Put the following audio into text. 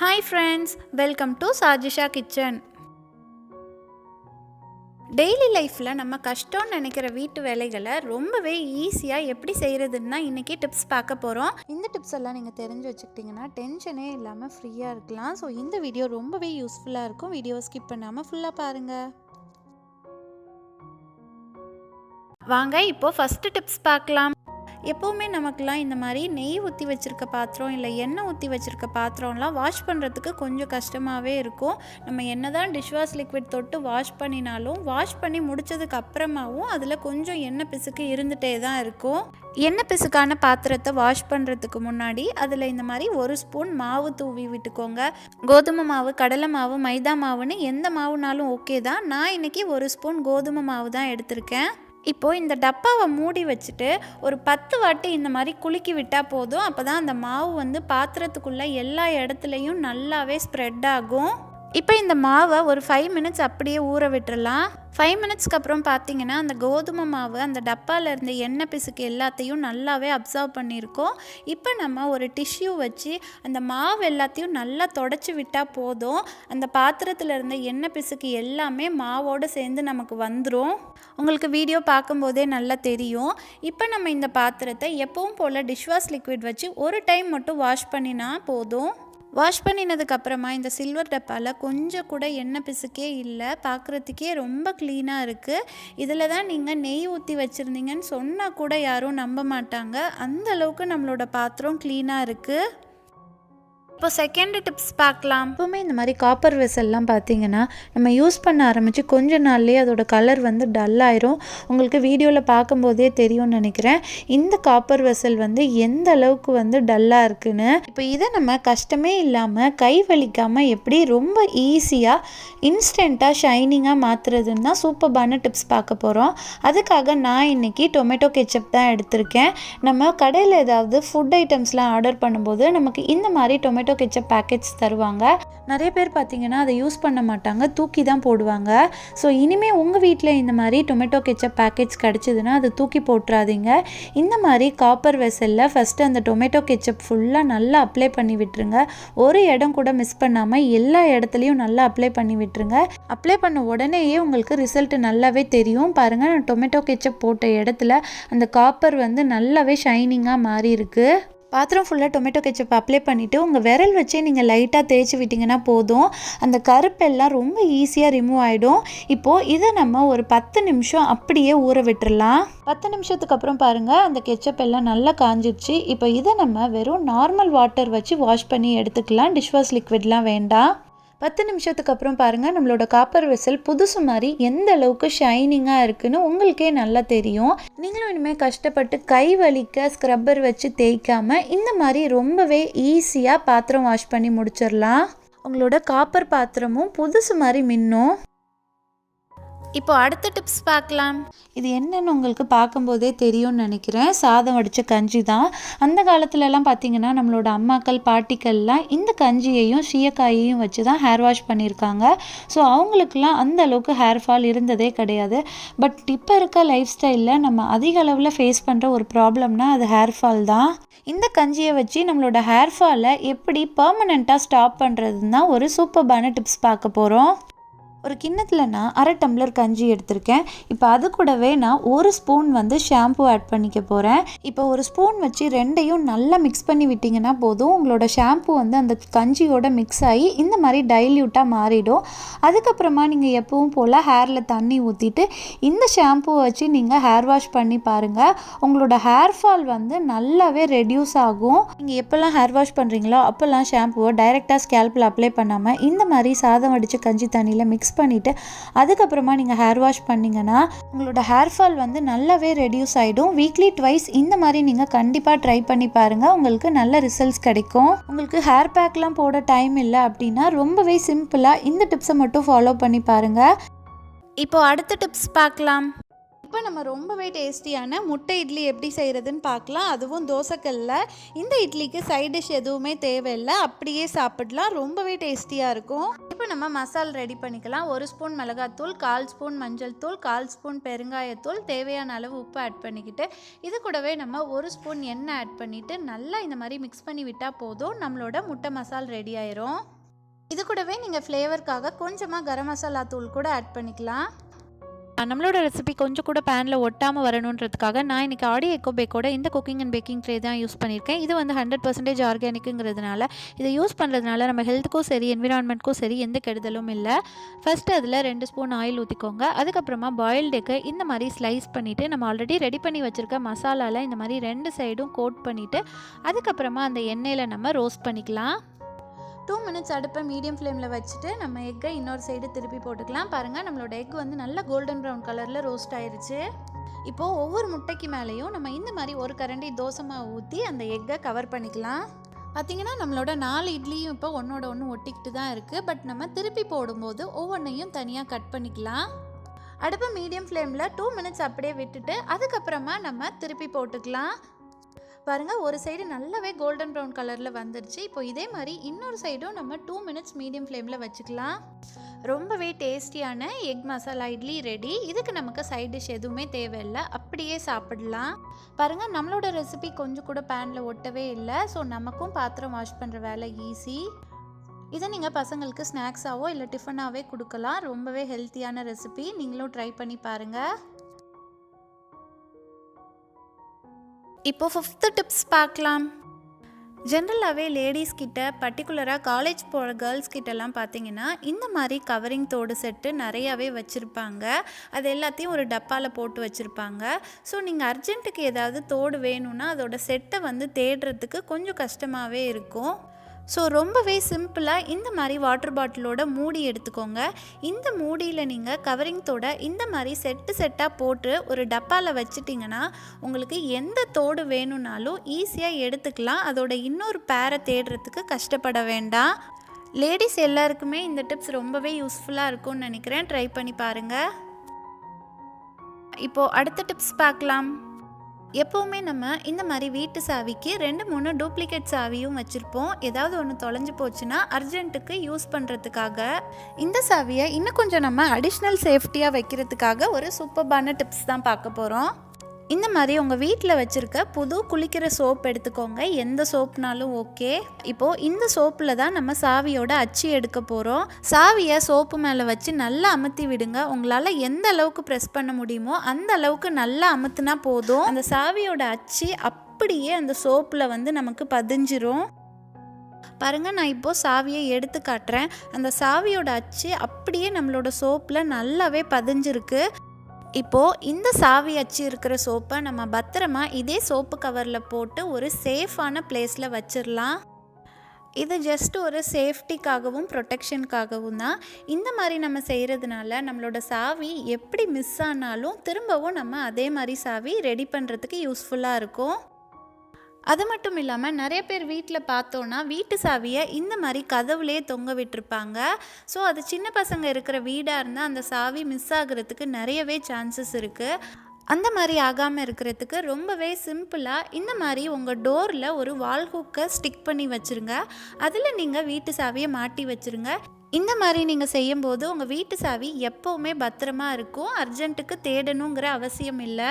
Hi friends welcome to Sajisha Kitchen daily லைஃப்பில் நம்ம கஷ்டம்னு நினைக்கிற வீட்டு வேலைகளை ரொம்பவே ஈஸியாக எப்படி செய்கிறதுன்னு தான் இன்றைக்கி டிப்ஸ் பார்க்க போகிறோம் இந்த டிப்ஸ் எல்லாம் நீங்கள் தெரிஞ்சு வச்சுக்கிட்டிங்கன்னா டென்ஷனே இல்லாமல் ஃப்ரீயாக இருக்கலாம். ஸோ இந்த வீடியோ ரொம்பவே யூஸ்ஃபுல்லாக இருக்கும். வீடியோ ஸ்கிப் பண்ணாமல் ஃபுல்லாக பாருங்கள் வாங்க இப்போது ஃபஸ்ட்டு டிப்ஸ் பார்க்கலாம். எப்போவுமே நமக்குலாம் இந்த மாதிரி நெய் ஊற்றி வச்சுருக்க பாத்திரம் இல்லை எண்ணெய் ஊற்றி வச்சுருக்க பாத்திரம்லாம் வாஷ் பண்ணுறதுக்கு கொஞ்சம் கஷ்டமாகவே இருக்கும். நம்ம என்ன தான் டிஷ் வாஷ் லிக்விட் தொட்டு வாஷ் பண்ணினாலும் வாஷ் பண்ணி முடித்ததுக்கு அப்புறமாவும் அதில் கொஞ்சம் எண்ணெய் பிசுக்கு இருந்துகிட்டே தான் இருக்கும். எண்ணெய் பிசுக்கான பாத்திரத்தை வாஷ் பண்ணுறதுக்கு முன்னாடி அதில் இந்த மாதிரி ஒரு ஸ்பூன் மாவு தூவி விட்டுக்கோங்க. கோதுமை மாவு கடலை மாவு மைதா மாவுன்னு எந்த மாவுனாலும் ஓகே தான். நான் இன்றைக்கி ஒரு ஸ்பூன் கோதுமை மாவு தான் எடுத்திருக்கேன். இப்போது இந்த டப்பாவை மூடி வச்சுட்டு ஒரு பத்து வாட்டி இந்த மாதிரி குலுக்கி விட்டால் போதும். அப்போ தான் அந்த மாவு வந்து பாத்திரத்துக்குள்ளே எல்லா இடத்துலையும் நல்லாவே ஸ்ப்ரெட் ஆகும். இப்போ இந்த மாவை ஒரு ஃபைவ் மினிட்ஸ் அப்படியே ஊற விட்டுறலாம். ஃபைவ் மினிட்ஸ்க்கு அப்புறம் பார்த்தீங்கன்னா அந்த கோதுமை மாவு அந்த டப்பாவில் இருந்த எண்ணெய் பிசுக்கு எல்லாத்தையும் நல்லாவே அப்சர்வ் பண்ணியிருக்கோம். இப்போ நம்ம ஒரு டிஷ்யூ வச்சு அந்த மாவு எல்லாத்தையும் நல்லா தொடச்சி விட்டால் போதும். அந்த பாத்திரத்தில் இருந்த எண்ணெய் பிசுக்கு எல்லாமே மாவோடு சேர்ந்து நமக்கு வந்துடும் உங்களுக்கு வீடியோ பார்க்கும்போதே நல்லா தெரியும். இப்போ நம்ம இந்த பாத்திரத்தை எப்பவும் போல் டிஷ்வாஷ் லிக்விட் வச்சு ஒரு டைம் மட்டும் வாஷ் பண்ணினா போதும். வாஷ் பண்ணினதுக்கு அப்புறமா இந்த சில்வர் டப்பாவில் கொஞ்சம் கூட எண்ணெய் பிசுக்கே இல்லை பார்க்குறதுக்கே ரொம்ப க்ளீனாக இருக்குது இதில் தான் நீங்கள் நெய் ஊற்றி வச்சுருந்தீங்கன்னு சொன்னால் கூட யாரும் நம்ப மாட்டாங்க. அந்த அளவுக்கு நம்மளோட பாத்திரம் க்ளீனாக இருக்குது இப்போ செகண்ட் டிப்ஸ் பார்க்கலாம். எப்பவுமே இந்த மாதிரி காப்பர் வெசல்லாம் பார்த்தீங்கன்னா நம்ம யூஸ் பண்ண ஆரம்பித்து கொஞ்ச நாள்லேயே அதோட கலர் வந்து டல் ஆயிரும். உங்களுக்கு வீடியோவில் பார்க்கும்போதே தெரியும்னு நினைக்கிறேன். இந்த காப்பர் வெசல் வந்து எந்த அளவுக்கு வந்து டல்லாக இருக்குன்னு இப்போ இதை நம்ம கஷ்டமே இல்லாமல் கை வலிக்காமல் எப்படி ரொம்ப ஈஸியாக இன்ஸ்டண்ட்டாக ஷைனிங்காக மாற்றுறதுன்னு தான் சூப்பர்பான டிப்ஸ் பார்க்க போகிறோம் அதுக்காக நான் இன்றைக்கி டொமேட்டோ கெச்சப் தான் எடுத்திருக்கேன். நம்ம கடையில் ஏதாவது ஃபுட் ஐட்டம்ஸ்லாம் ஆர்டர் பண்ணும்போது நமக்கு இந்த மாதிரி டொமேட்டோ டொமேட்டோ கெச்சப் பேக்கெட்ஸ் தருவாங்க. நிறைய பேர் பார்த்தீங்கன்னா அதை யூஸ் பண்ண மாட்டாங்க. தூக்கி தான் போடுவாங்க. ஸோ இனிமேல் உங்கள் வீட்டில் இந்த மாதிரி டொமேட்டோ கெச்சப் பேக்கெட்ஸ் கிடச்சிதுன்னா அதை தூக்கி போட்டுறாதீங்க. இந்த மாதிரி காப்பர் வெசலில் ஃபஸ்ட்டு அந்த டொமேட்டோ கெச்சப் ஃபுல்லாக நல்லா அப்ளை பண்ணி விட்டுருங்க. ஒரு இடம் கூட மிஸ் பண்ணாமல் எல்லா இடத்துலையும் நல்லா அப்ளை பண்ணி விட்டுருங்க. அப்ளை பண்ண உடனேயே உங்களுக்கு ரிசல்ட் நல்லாவே தெரியும். பாருங்கள் நான் டொமேட்டோ கெச்சப் போட்ட இடத்துல அந்த காப்பர் வந்து நல்லாவே ஷைனிங்காக மாறி இருக்குது பாத்திரம் ஃபுல்லாக டொமேட்டோ கெச்சப் அப்ளை பண்ணிவிட்டு உங்கள் விரல் வச்சே நீங்கள் லைட்டாக தேய்ச்சி விட்டிங்கன்னா போதும். அந்த கருப்பெல்லாம் ரொம்ப ஈஸியாக ரிமூவ் ஆகிடும் இப்போது இதை நம்ம ஒரு பத்து நிமிஷம் அப்படியே ஊற விட்டுடலாம் பத்து நிமிஷத்துக்கு அப்புறம் பாருங்கள் அந்த கெச்சப் எல்லாம் நல்லா காஞ்சிடுச்சு இப்போ இதை நம்ம வெறும் நார்மல் வாட்டர் வச்சு வாஷ் பண்ணி எடுத்துக்கலாம். டிஷ்வாஷ் லிக்விட்லாம் வேண்டாம். பத்து நிமிஷத்துக்கு அப்புறம் பாருங்கள் நம்மளோட காப்பர் வெசல் புதுசு மாதிரி எந்த அளவுக்கு ஷைனிங்காக இருக்குன்னு உங்களுக்கே நல்லா தெரியும். நீங்களும் இனிமேல் கஷ்டப்பட்டு கை வலிக்க ஸ்க்ரப்பர் வச்சு தேய்க்காமல் இந்த மாதிரி ரொம்பவே ஈஸியாக பாத்திரம் வாஷ் பண்ணி முடிச்சிடலாம் உங்களோட காப்பர் பாத்திரமும் புதுசு மாதிரி மின்னும். இப்போ அடுத்த டிப்ஸ் பார்க்கலாம். இது என்னன்னு உங்களுக்கு பார்க்கும்போதே தெரியும்னு நினைக்கிறேன். சாதம் வடித்த கஞ்சி தான். அந்த காலத்துலலாம் பார்த்தீங்கன்னா நம்மளோட அம்மாக்கள் பாட்டிக்கள்லாம் இந்த கஞ்சியையும் சீயக்காயையும் வச்சு தான் ஹேர் வாஷ் பண்ணியிருக்காங்க. ஸோ அவங்களுக்குலாம் அந்த அளவுக்கு ஹேர் ஃபால் இருந்ததே கிடையாது. பட் இப்போ இருக்க லைஃப் ஸ்டைலில் நம்ம அதிக அளவில் ஃபேஸ் பண்ணுற ஒரு ப்ராப்ளம்னா அது ஹேர் ஃபால் தான். இந்த கஞ்சியை வச்சு நம்மளோட ஹேர் ஃபாலை எப்படி பர்மனெண்ட்டாக ஸ்டாப் பண்ணுறதுன்னா ஒரு சூப்பர்பான டிப்ஸ் பார்க்க போகிறோம் ஒரு கிண்ணத்தில் நான் அரை டம்ளர் கஞ்சி எடுத்திருக்கேன். இப்போ அது கூடவே நான் ஒரு ஸ்பூன் வந்து ஷாம்பு ஆட் பண்ணிக்க போகிறேன் இப்போ ஒரு ஸ்பூன் வச்சு ரெண்டையும் நல்லா மிக்ஸ் பண்ணி விட்டிங்கன்னா போதும். உங்களோட ஷாம்பு வந்து அந்த கஞ்சியோட மிக்ஸ் ஆகி இந்த மாதிரி டைல்யூட்டாக மாறிடும். அதுக்கப்புறமா நீங்கள் எப்பவும் போல் ஹேரில் தண்ணி ஊற்றிட்டு இந்த ஷாம்புவை வச்சு நீங்கள் ஹேர் வாஷ் பண்ணி பாருங்கள் உங்களோட ஹேர் ஃபால் வந்து நல்லாவே ரெடியூஸ் ஆகும். நீங்கள் எப்போல்லாம் ஹேர் வாஷ் பண்ணுறீங்களோ அப்போல்லாம் ஷாம்புவை டைரெக்டாக ஸ்கேல்பில் அப்ளை பண்ணாமல் இந்த மாதிரி சாதம் வடித்து கஞ்சி தண்ணியில் மிக்ஸ் பண்ணிவிட்டு அதுக்கப்புறமா நீங்கள் ஹேர் வாஷ் பண்ணிங்கன்னா உங்களோட ஹேர் ஃபால் வந்து நல்லாவே ரெடியூஸ் ஆகிடும் வீக்லி ட்வைஸ் இந்த மாதிரி நீங்கள் கண்டிப்பாக ட்ரை பண்ணி பாருங்கள் உங்களுக்கு நல்ல ரிசல்ட்ஸ் கிடைக்கும். உங்களுக்கு ஹேர் பேக்லாம் போட டைம் இல்லை அப்படின்னா ரொம்பவே சிம்பிளாக இந்த டிப்ஸை மட்டும் ஃபாலோ பண்ணி பாருங்கள் இப்போ அடுத்த டிப்ஸ் பார்க்கலாம். இப்போ நம்ம ரொம்பவே டேஸ்டியான முட்டை இட்லி எப்படி செய்கிறதுன்னு பார்க்கலாம். அதுவும் தோசைக்கல்ல. இந்த இட்லிக்கு சைட் டிஷ் எதுவுமே தேவையில்லை. அப்படியே சாப்பிடலாம். ரொம்பவே டேஸ்டியாக இருக்கும். இப்போ நம்ம மசால் ரெடி பண்ணிக்கலாம். ஒரு ஸ்பூன் மிளகாத்தூள் கால் ஸ்பூன் மஞ்சள் தூள் கால் ஸ்பூன் பெருங்காயத்தூள் தேவையான அளவு உப்பு ஆட் பண்ணிக்கிட்டு இது கூடவே நம்ம ஒரு ஸ்பூன் எண்ணெய் ஆட் பண்ணிவிட்டு நல்லா இந்த மாதிரி மிக்ஸ் பண்ணி விட்டால் போதும். நம்மளோட முட்டை மசால் ரெடி ஆயிரும். இது கூடவே நீங்கள் ஃப்ளேவருக்காக கொஞ்சமாக கரம் மசாலா தூள் கூட ஆட் பண்ணிக்கலாம். நம்மளோட ரெசிபி கொஞ்சம் கூட பேனில் ஒட்டாமல் வரணுன்றதுக்காக நான் இன்றைக்கி ஆடி எக்கோ பேக்கோட இந்த குக்கிங் அண்ட் பேக்கிங் ட்ரே தான் யூஸ் பண்ணியிருக்கேன். இது வந்து ஹண்ட்ரட் பர்சன்டேஜ் ஆர்கானிக்குங்கிறதுனால இதை யூஸ் பண்ணுறதுனால நம்ம ஹெல்த்துக்கும் சரி என்விரான்மெண்ட்க்கும் சரி எந்த கெடுதலும் இல்லை. ஃபஸ்ட்டு அதில் ரெண்டு ஸ்பூன் ஆயில் ஊற்றிக்கோங்க அதுக்கப்புறமா பாயில்டு எக்கை இந்த மாதிரி ஸ்லைஸ் பண்ணிவிட்டு நம்ம ஆல்ரெடி ரெடி பண்ணி வச்சுருக்க மசாலாவில் இந்த மாதிரி ரெண்டு சைடும் கோட் பண்ணிவிட்டு அதுக்கப்புறமா அந்த எண்ணெயில் நம்ம ரோஸ்ட் பண்ணிக்கலாம். டூ மினிட்ஸ் அடுப்பை மீடியம் ஃப்ளேமில் வச்சுட்டு நம்ம எக்கை இன்னொரு சைடு திருப்பி போட்டுக்கலாம். பாருங்கள் நம்மளோட எக் வந்து நல்லா கோல்டன் ப்ரௌன் கலரில் ரோஸ்ட் ஆயிடுச்சு இப்போது ஒவ்வொரு முட்டைக்கு மேலேயும் நம்ம இந்த மாதிரி ஒரு கரண்டி தோசை மாவு ஊற்றி அந்த எக்கை கவர் பண்ணிக்கலாம். பார்த்திங்கன்னா நம்மளோட நாலு இட்லியும் இப்போ ஒன்றோட ஒன்று ஒட்டிக்கிட்டு தான் இருக்குது பட் நம்ம திருப்பி போடும்போது ஒவ்வொன்றையும் தனியாக கட் பண்ணிக்கலாம். அடுப்பை மீடியம் ஃப்ளேமில் டூ மினிட்ஸ் அப்படியே விட்டுட்டு அதுக்கப்புறமா நம்ம திருப்பி போட்டுக்கலாம். பாருங்கள் ஒரு சைடு நல்லாவே கோல்டன் ப்ரௌன் கலரில் வந்துருச்சு. இப்போ இதே மாதிரி இன்னொரு சைடும் நம்ம டூ மினிட்ஸ் மீடியம் ஃப்ளேமில் வச்சுக்கலாம். ரொம்பவே டேஸ்டியான எக் மசாலா இட்லி ரெடி இதுக்கு நமக்கு சைட் டிஷ் எதுவுமே தேவையில்லை. அப்படியே சாப்பிடலாம். பாருங்கள் நம்மளோட ரெசிபி கொஞ்சம் கூட பேனில் ஒட்டவே இல்லை. ஸோ நமக்கும் பாத்திரம் வாஷ் பண்ணுற வேலை ஈஸி இதை நீங்கள் பசங்களுக்கு ஸ்நாக்ஸாவோ இல்லை டிஃபனாகவே கொடுக்கலாம். ரொம்பவே ஹெல்த்தியான ரெசிபி நீங்களும் ட்ரை பண்ணி பாருங்கள் இப்போ ஃபிஃப்த்து டிப்ஸ் பார்க்கலாம். ஜென்ரலாகவே லேடிஸ் கிட்ட பர்டிகுலராக காலேஜ் போகிற கேர்ள்ஸ் கிட்டலாம் பார்த்தீங்கன்னா இந்த மாதிரி கவரிங் தோடு செட்டு நிறையாவே வச்சுருப்பாங்க. அது எல்லாத்தையும் ஒரு டப்பாவில் போட்டு வச்சுருப்பாங்க. ஸோ நீங்கள் அர்ஜென்ட்டுக்கு ஏதாவது தோடு வேணும்னா அதோட செட்டை வந்து தேடுறதுக்கு கொஞ்சம் கஷ்டமாகவே இருக்கும். ஸோ ரொம்பவே சிம்பிளாக இந்த மாதிரி வாட்டர் பாட்டிலோட மூடி எடுத்துக்கோங்க. இந்த மூடியில் நீங்கள் கவரிங் இந்த மாதிரி செட்டு செட்டாக போட்டு ஒரு டப்பாவில் வச்சுட்டிங்கன்னா உங்களுக்கு எந்த தோடு வேணும்னாலும் ஈஸியாக எடுத்துக்கலாம். அதோட இன்னொரு பேரை தேடுறதுக்கு கஷ்டப்பட வேண்டாம். லேடிஸ் எல்லாருக்குமே இந்த டிப்ஸ் ரொம்பவே யூஸ்ஃபுல்லாக இருக்கும்னு நினைக்கிறேன். ட்ரை பண்ணி பாருங்கள் இப்போது அடுத்த டிப்ஸ் பார்க்கலாம். எப்போவுமே நம்ம இந்த மாதிரி வீட்டு சாவிக்கு ரெண்டு மூணு டூப்ளிகேட் சாவியும் வச்சுருப்போம். ஏதாவது ஒன்று தொலைஞ்சு போச்சுன்னா அர்ஜென்ட்டுக்கு யூஸ் பண்ணுறதுக்காக இந்த சாவியை இன்னும் கொஞ்சம் நம்ம அடிஷ்னல் சேஃப்டியாக வைக்கிறதுக்காக ஒரு சூப்பர்பான டிப்ஸ் தான் பார்க்க போகிறோம் இந்த மாதிரி உங்கள் வீட்டில் வச்சுருக்க புது குளிக்கிற சோப் எடுத்துக்கோங்க. எந்த சோப்னாலும் ஓகே. இப்போது இந்த சோப்பில் தான் நம்ம சாவியோட அச்சு எடுக்க போகிறோம் சாவியை சோப்பு மேலே வச்சு நல்லா அமுத்தி விடுங்க. உங்களால் எந்த அளவுக்கு ப்ரெஸ் பண்ண முடியுமோ அந்த அளவுக்கு நல்லா அமுத்துனா போதும். அந்த சாவியோட அச்சு அப்படியே அந்த சோப்பில் வந்து நமக்கு பதிஞ்சிரும். பாருங்க நான் இப்போது சாவியை எடுத்து காட்டுறேன். அந்த சாவியோட அச்சு அப்படியே நம்மளோட சோப்பில் நல்லாவே பதிஞ்சிருக்கு. இப்போது இந்த சாவி அச்சு இருக்கிற சோப்பை நம்ம பத்திரமா இதே சோப்பு கவரில் போட்டு ஒரு சேஃபான பிளேஸில் வச்சிடலாம் இது ஜஸ்ட் ஒரு சேஃப்டிக்காகவும் ப்ரொடெக்ஷனுக்காகவும் தான். இந்த மாதிரி நம்ம செய்கிறதுனால நம்மளோட சாவி எப்படி மிஸ் ஆனாலும் திரும்பவும் நம்ம அதே மாதிரி சாவி ரெடி பண்ணுறதுக்கு யூஸ்ஃபுல்லாக இருக்கும். அது மட்டும் இல்லாமல் நிறைய பேர் வீட்டில் பார்த்தோன்னா வீட்டு சாவியை இந்த மாதிரி கதவுலேயே தொங்க விட்டுருப்பாங்க. ஸோ அது சின்ன பசங்க இருக்கிற வீடாக இருந்தால் அந்த சாவி மிஸ் ஆகுறதுக்கு நிறையவே சான்சஸ் இருக்குது அந்த மாதிரி ஆகாமல் இருக்கிறதுக்கு ரொம்பவே சிம்பிளாக இந்த மாதிரி உங்கள் டோரில் ஒரு வால் ஹூக்கை ஸ்டிக் பண்ணி வச்சுருங்க. அதில் நீங்கள் வீட்டு சாவியை மாட்டி வச்சுருங்க. இந்த மாதிரி நீங்கள் செய்யும்போது உங்கள் வீட்டு சாவி எப்போவுமே பத்திரமா இருக்கும். அர்ஜென்ட்டுக்கு தேடணுங்கிற அவசியம் இல்லை.